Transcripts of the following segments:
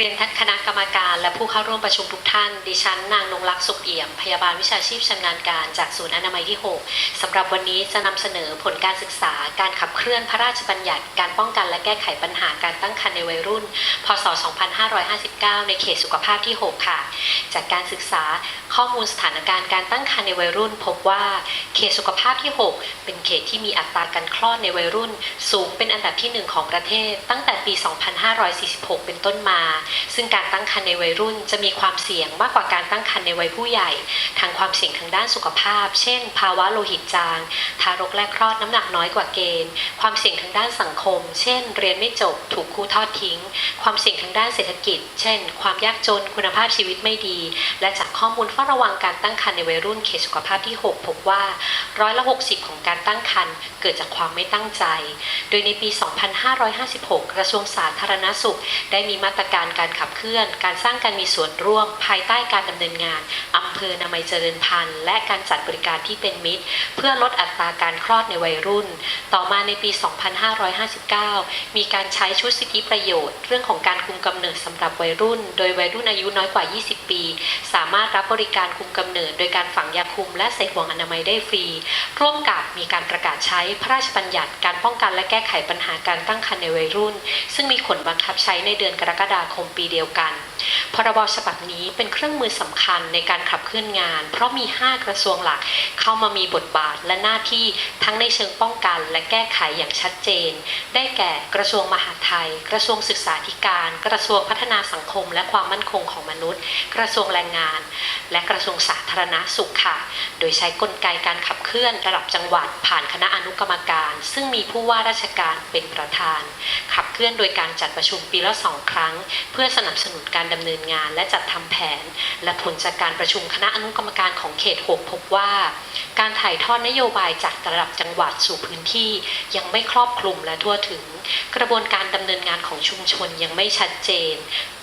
รียนท่านคณะกรรมการและผู้เข้าร่วมประชุมทุกท่าน ดิฉันนางนงลักษณ์สุขเอี่ยม พยาบาลวิชาชีพชำนาญการจากศูนย์อนามัยที่ 6สำหรับวันนี้จะนำเสนอผลการศึกษา การขับเคลื่อนพระราชบัญญัติ การป้องกันและแก้ไขปัญหาการตั้งครรภ์ในวัยรุ่น พศ 2559 ในเขตสุขภาพที่ 6 ค่ะ จากการศึกษาข้อมูลสถานการณ์การตั้งครรภ์ในวัยรุ่น พบว่าเขตสุขภาพที่ 6 เป็นเขตที่มีอัตราการคลอดในวัยรุ่น สูงเป็นอันดับที่ 1 ของประเทศ ตั้งแต่ปี 2546 เป็นต้นมาซึ่งการตั้งครรภ์ในวัยรุ่นจะมีความเสี่ยงมากกว่าการตั้งครรภ์ในวัยผู้ใหญ่ ทางความเสี่ยงทางด้านสุขภาพ เช่น ภาวะโลหิตจาง ทารกแรกคลอดน้ำหนักน้อยกว่าเกณฑ์ ความเสี่ยงทางด้านสังคม เช่น เรียนไม่จบ ถูกครูทอดทิ้ง ความเสี่ยงทางด้านเศรษฐกิจ เช่น ความยากจน คุณภาพชีวิตไม่ดี และจากข้อมูลเฝ้าระวังการตั้งครรภ์ในวัยรุ่นเขตสุขภาพที่ 6 พบว่าร้อยละ 60 ของการตั้งครรภ์เกิดจากความไม่ตั้งใจ โดยในปี 2556 กระทรวงสาธารณสุข ได้มีมาตรการการขับเคลื่อน การสร้างการมีส่วนร่วม ภายใต้การดำเนินงานอำเภอนามัยเจริญพันธุ์ และการจัดบริการที่เป็นมิตร เพื่อลดอัตราการคลอดในวัยรุ่น ต่อมาในปี 2559 มีการใช้ชุดสิทธิประโยชน์ เรื่องของการคุมกำเนิดสำหรับวัยรุ่น โดยวัยรุ่นอายุน้อยกว่า 20 ปี สามารถรับบริการคุมกำเนิด โดยการฝังยาคุม และใส่ห่วงอนามัยได้ฟรี ร่วมกับมีการประกาศใช้พระราชบัญญัติการป้องกันและแก้ไขปัญหาการตั้งครรภ์ในวัยรุ่น ซึ่งมีผลบังคับใช้ในเดือนกรกฎาคมปีเดียวกัน พรบฉบับนี้เป็นเครื่องมือสำคัญในการขับเคลื่อนงาน เพราะมี 5 กระทรวงหลักเข้ามามีบทบาทและหน้าที่ทั้งในเชิงป้องกันและแก้ไขอย่างชัดเจน ได้แก่กระทรวงมหาดไทย กระทรวงศึกษาธิการ กระทรวงพัฒนาสังคม และความมั่นคงของมนุษย์ กระทรวงแรงงาน และกระทรวงสาธารณสุขค่ะ โดยใช้กลไกการขับเคลื่อนระดับจังหวัด ผ่านคณะอนุกรรมการ ซึ่งมีผู้ว่าราชการเป็นประธาน ขับเคลื่อนโดยการจัดประชุมปีละสองครั้งเพื่อื่อสนับสนุนการดำเนินงาน และจัดทำแผน และผลจากการประชุมคณะอนุกรรมการของเขต 6 พบว่า การถ่ายทอดนโยบายจากระดับจังหวัดสู่พื้นที่ยังไม่ครอบคลุมและทั่วถึง กระบวนการดำเนินงานของชุมชนยังไม่ชัดเจน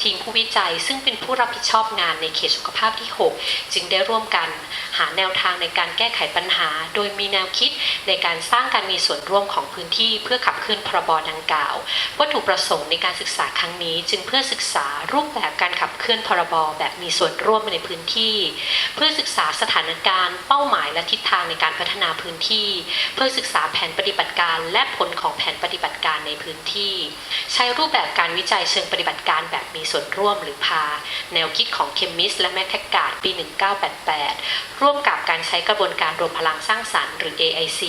ทีมผู้วิจัยซึ่งเป็นผู้รับผิดชอบงานในเขตสุขภาพที่ 6 จึงได้ร่วมกันหาแนวทางในการแก้ไขปัญหา โดยมีแนวคิดในการสร้างการมีส่วนร่วมของพื้นที่เพื่อขับเคลื่อนพรบดังกล่าว วัตถุประสงค์ในการศึกษาครั้งนี้จึงเพื่อศึกษารูปแบบการขับเคลื่อนพรบแบบมีส่วนร่วมในพื้นที่ เพื่อศึกษาสถานการณ์ เป้าหมายและทิศทางในการพัฒนาพื้นที่ เพื่อศึกษาแผนปฏิบัติการ และผลของแผนปฏิบัติการในพื้นที่ ใช้รูปแบบการวิจัยเชิงปฏิบัติการแบบมีส่วนร่วมหรือพา แนวคิดของเคมิสและแมคแทกาดปี 1988 ร่วมกับการใช้กระบวนการรวมพลังสร้างสรรค์หรือ AIC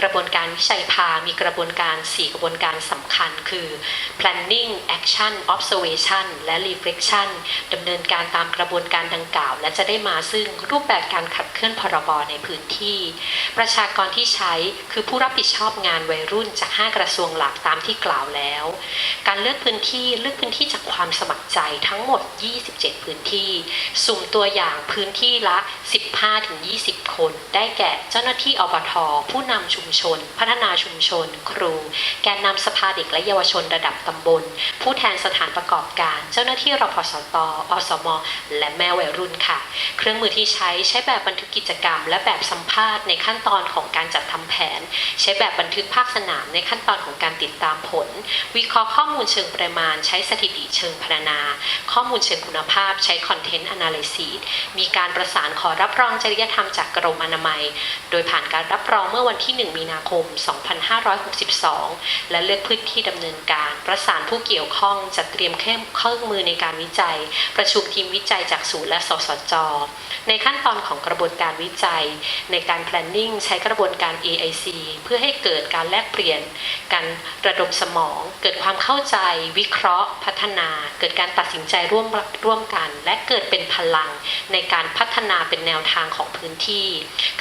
กระบวนการวิจัยพา มีกระบวนการ 4 กระบวนการสำคัญ คือ planning action observation และ reflection ดำเนินการตามกระบวนการดังกล่าว และจะได้มาซึ่งรูปแบบการขับเคลื่อนพรบในพื้นที่ ประชากรที่ใช้คือผู้รับผิดชอบงานวัยรุ่นจาก 5 กระทรวงหลักตามที่กล่าวแล้ว การเลือกพื้นที่เลือกพื้นที่จากความสมัครใจทั้งหมด 27 พื้นที่ สุ่มตัวอย่างพื้นที่ละ 15-20 คน ได้แก่เจ้าหน้าที่อบทผู้นำชุมชน พัฒนาชุมชน ครู แกนนำสภาเด็กและเยาวชนระดับตำบล ผู้แทนสถานประกอบการ เจ้าหน้าที่รพสตอสม และแม่วัยรุ่นค่ะ เครื่องมือที่ใช้ใช้แบบบันทึกกิจกรรม และแบบสัมภาษณ์ในขั้นตอนของการจัดทำแผน ใช้แบบบันทึกภาคสนามในขั้นตอนของการติดตามผล วิเคราะห์ข้อมูลเชิงปริมาณ ใช้สถิติเชิงพรรณนา ข้อมูลเชิงคุณภาพ ใช้ Content Analysis มีการประสานขอรับรองจริยธรรมจากกรมอนามัย โดยผ่านการรับรองเมื่อวันที่ 1 มีนาคม 2562 และเลือกพื้นที่ดำเนินการ ประสานผู้เกี่ยวข้องจัดเตรียมเครื่องมือในการวิจัย ประชุมทีมวิจัยจากศูนย์และสสจ ในขั้นตอนของกระบวนการวิจัย ในการ planning ใช้กระบวนการ AIC เพื่อให้เกิดการแลกเปลี่ยน การระดมสมอง เกิดความเข้าใจ วิเคราะห์ พัฒนา เกิดการตัดสินใจร่วมร่วมกัน และเกิดเป็นพลัง ในการพัฒนาเป็นแนวทางของพื้นที่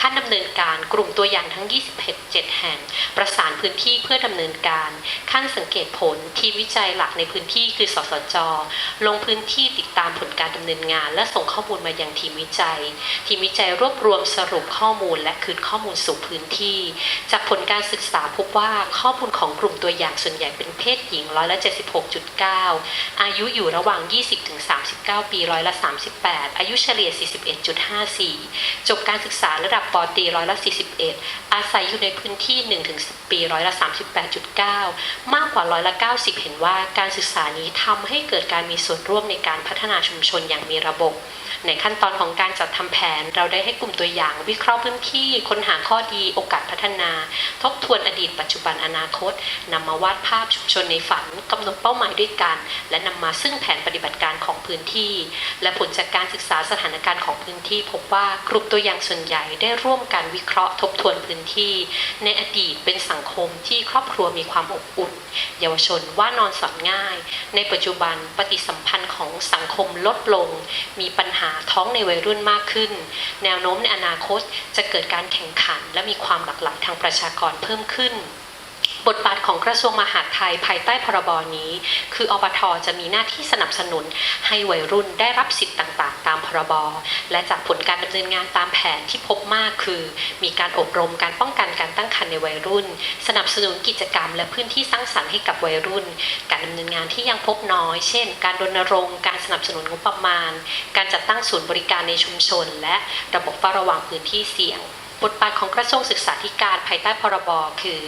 ขั้นดำเนินการกลุ่มตัวอย่างทั้ง 27 แห่ง ประสานพื้นที่เพื่อดำเนินการ ขั้นสังเกตผลทีมวิจัยหลักในพื้นที่คือสสจลงพื้นที่ติดตามผลการดำเนินงาน และส่งข้อมูลมายังทีมวิจัย ทีมวิจัยรวบรวมสรุปข้อมูลและคืนข้อมูลสู่พื้นที่ จากผลการศึกษาพบว่าข้อมูลของกลุ่มตัวอย่างส่วนใหญ่เป็นเพศหญิงร้อยละ76.9 อายุอยู่ระหว่าง 20-39 ปีร้อยละ38 อายุเฉลี่ย 41.54 จบการศึกษาระดับปอตีร้อยละ41 อาศัยอยู่ในพื้นที่ 1-10 ปีร้อยละ38.9 มากกว่าร้อยละ90 เห็นว่าการศึกษานี้ทำให้ให้เกิดการมีส่วนร่วมในการพัฒนาชุมชนอย่างมีระบบ ในขั้นตอนของการจัดทำแผน เราได้ให้กลุ่มตัวอย่าง วิเคราะห์พื้นที่ ค้นหาข้อดีโอกาสพัฒนา ทบทวนอดีตปัจจุบันอนาคตนำมาวาดภาพชุมชนในฝันกำหนดเป้าหมายด้วยกัน และนำมาซึ่งแผนปฏิบัติการของพื้นที่ และผลจากการศึกษาสถานการณ์ของพื้นที่ พบว่ากลุ่มตัวอย่างส่วนใหญ่ได้ร่วมกันวิเคราะห์ทบทวนพื้นที่ ในอดีตเป็นสังคมที่ครอบครัวมีความอบอุ่น เยาวชนว่านอนสอนง่าย ในปัจจุบันปฏิสัมพันธ์ของสังคมลดลง มีปัญหาท้องในวัยรุ่นมากขึ้น แนวโน้มในอนาคตจะเกิดการแข่งขัน และมีความหลากหลายทางประชากรเพิ่มขึ้น บทบาทของกระทรวงมหาดไทยภายใต้พรบนี้ คืออบทจะมีหน้าที่สนับสนุน ให้วัยรุ่นได้รับสิทธิ์ต่างๆ ตามพรบและจากผลการดำเนินงานตามแผนที่พบมากคือ มีการอบรมการป้องกันการตั้งครรภ์ในวัยรุ่น สนับสนุนกิจกรรม และพื้นที่สร้างสรรค์ให้กับวัยรุ่น การดำเนินงานที่ยังพบน้อย เช่น การรณรงค์การสนับสนุนงบประมาณ การจัดตั้งศูนย์บริการในชุมชน และระบบเฝ้าระวังพื้นที่เสี่ยง บทบาทของกระทรวงศึกษาธิการภายใต้พรบคือ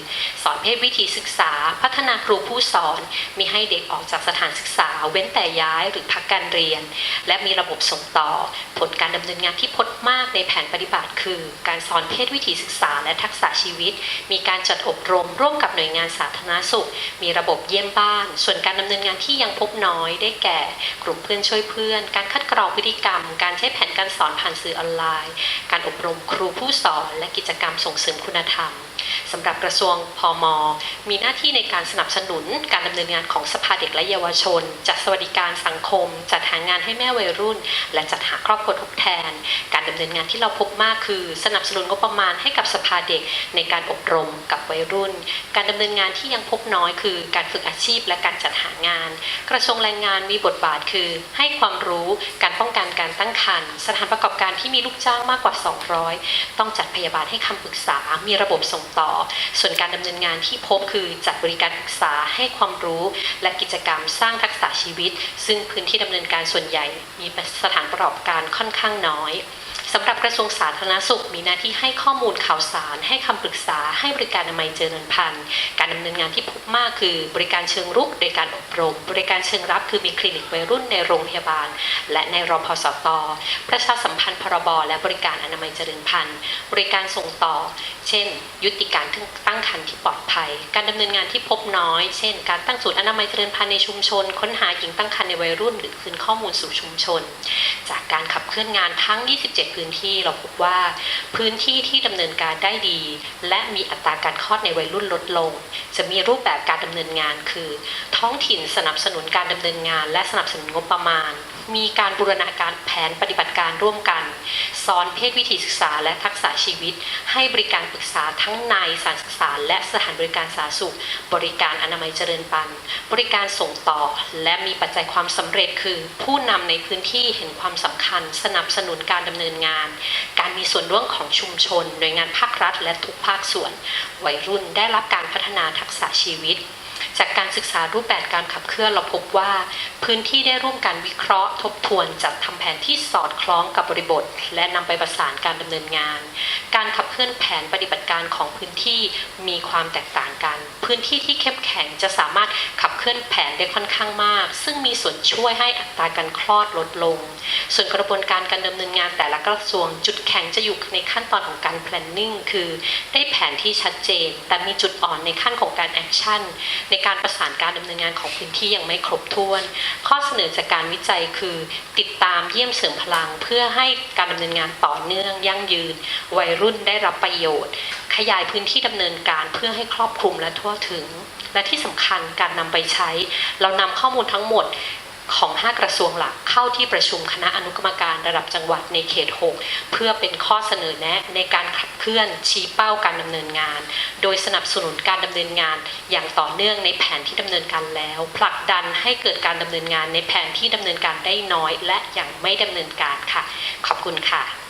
สอนเพศวิธีศึกษา พัฒนาครูผู้สอนมีให้เด็กออกจากสถานศึกษา เว้นแต่ย้ายหรือพักการเรียน และมีระบบส่งต่อ ผลการดำเนินงานที่พบมากในแผนปฏิบัติ คือ การสอนเพศวิธีศึกษาและทักษะชีวิต มีการจัดอบรม ร่วมกับหน่วยงานสาธารณสุข มีระบบเยี่ยมบ้าน ส่วนการดำเนินงานที่ยังพบน้อยได้แก่ กลุ่มเพื่อนช่วยเพื่อน การคัดกรองพฤติกรรม การใช้แผนการสอนผ่านสื่อออนไลน์ การอบรมครูผู้สอนและกิจกรรมส่งเสริมคุณธรรมสำหรับกระทรวงพมมีหน้าที่ในการสนับสนุนการดำเนินงานของสภาเด็กและเยาวชน จัดสวัสดิการสังคม จัดหางานให้แม่วัยรุ่น และจัดหาครอบครัวทดแทน การดำเนินงานที่เราพบมากคือ สนับสนุนงบประมาณให้กับสภาเด็กในการอบรมกับวัยรุ่น การดำเนินงานที่ยังพบน้อยคือ การฝึกอาชีพและการจัดหางาน กระทรวงแรงงานมีบทบาทคือ ให้ความรู้การป้องกันการตั้งครรภ์สถานประกอบการที่มีลูกจ้างมากกว่า 200 ต้องจัดพยาบาลให้คำปรึกษา มีระบบส่งต่อ ส่วนการดำเนินงานที่พบคือจัดบริการปรึกษาให้ความรู้ และกิจกรรมสร้างทักษะชีวิต ซึ่งพื้นที่ดำเนินการส่วนใหญ่ มีสถานประกอบการค่อนข้างน้อย สำหรับกระทรวงสาธารณสุข มีหน้าที่ให้ข้อมูลข่าวสาร ให้คำปรึกษา ให้บริการอนามัยเจริญพันธุ์ การดำเนินงานที่พบมากคือบริการเชิงรุกโดยการอบรม บริการเชิงรับคือมีคลินิกวัยรุ่นในโรงพยาบาล และในรพสต ประชาสัมพันธ์พรบ และบริการอนามัยเจริญพันธุ์ บริการส่งต่อ เช่น ยุติการตั้งครรภ์ที่ปลอดภัย การดำเนินงานที่พบน้อย เช่น การตั้งศูนย์อนามัยเจริญพันธุ์ในชุมชน ค้นหาหญิงตั้งครรภ์ในวัยรุ่น หรือคืนข้อมูลสู่ชุมชน จากการขับเคลื่อนงานทั้ง 27พื้นที่เราพบว่า พื้นที่ที่ดำเนินการได้ดี และมีอัตราการคลอดในวัยรุ่นลดลง จะมีรูปแบบการดำเนินงานคือ ท้องถิ่นสนับสนุนการดำเนินงาน และสนับสนุนงบประมาณ มีการบูรณาการแผนปฏิบัติการร่วมกัน สอนเพศวิธีศึกษาและทักษะชีวิต ให้บริการปรึกษาทั้งในสานศึกษา และสถานบริการสาธารณสุข บริการอนามัยเจริญปันบริการส่งต่อ และมีปัจจัยความสำเร็จคือ ผู้นำในพื้นที่เห็นความสำคัญ สนับสนุนการดำเนินงาน การมีส่วนร่วมของชุมชน หน่วยงานภาครัฐ และทุกภาคส่วน วัยรุ่นได้รับการพัฒนาทักษะชีวิตจากการศึกษารูปแบบการขับเคลื่อนเราพบว่า พื้นที่ได้ร่วมกันวิเคราะห์ ทบทวนจัดทำแผนที่สอดคล้องกับบริบท และนำไปประสานการดำเนินงาน การขับเคลื่อนแผนปฏิบัติการของพื้นที่มีความแตกต่างกัน พื้นที่ที่เข้มแข็งจะสามารถขับ เคลื่อนแผนได้ค่อนข้างมาก ซึ่งมีส่วนช่วยให้อัตราการคลอดลดลง ส่วนกระบวนการการดำเนินงานแต่ละกระทรวงจุดแข็งจะอยู่ในขั้นตอนของการ planning คือได้แผนที่ชัดเจน แต่มีจุดอ่อนในขั้นของการ action ในการประสานการดำเนินงานของพื้นที่ยังไม่ครบถ้วน ข้อเสนอจากการวิจัยคือ ติดตามเยี่ยมเสริมพลัง เพื่อให้การดำเนินงานต่อเนื่องยั่งยืน วัยรุ่นได้รับประโยชน์ ขยายพื้นที่ดำเนินการเพื่อให้ครอบคลุมและทั่วถึง และที่สำคัญการนำไปใช้ เรานำข้อมูลทั้งหมดของ 5 กระทรวงหลักเข้าที่ประชุมคณะอนุกรรมการระดับจังหวัดในเขต 6 เพื่อเป็นข้อเสนอแนะในการขับเคลื่อนชี้เป้าการดำเนินงาน โดยสนับสนุนการดำเนินงาน อย่างต่อเนื่องในแผนที่ดำเนินการแล้ว ผลักดันให้เกิดการดำเนินงานในแผนที่ดำเนินการได้น้อย และยังไม่ดำเนินการค่ะ ขอบคุณค่ะ